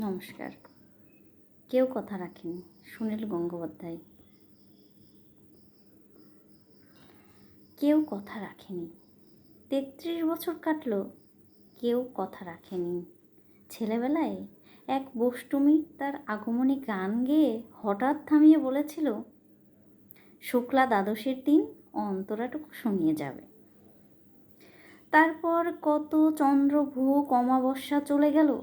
নমস্কার। কেউ কথা রাখেনি, সুনীল গঙ্গোপাধ্যায়। কেউ কথা রাখেনি। তেত্রিশ বছর কাটলো, কেউ কথা রাখেনি। ছেলেবেলায় এক বষ্টমী তার আগমনী গান গেয়ে হঠাৎ থামিয়ে বলেছিল, শুক্লা দ্বাদশীর দিন অন্তরাটুকু শুনিয়ে যাবে। তারপর কত চন্দ্রভূক অমাবস্যা চলে গেল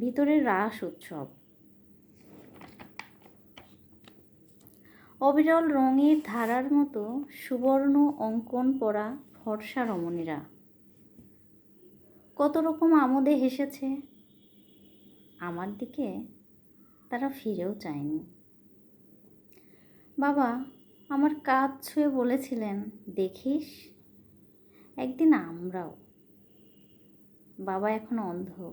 ভিতরে রাস উৎসব। অবিরল রঙের ধারার মতো সুবর্ণ অঙ্কন পরা ফর্সা রমণীরা। কত রকম আমোদে হেসেছে। আমার দিকে তারা ফিরেও চায়নি। বাবা, আমার কাজ ছুঁয়ে বলেছিলেন, দেখিস, একদিন আমরাও। বাবা এখন অন্ধ।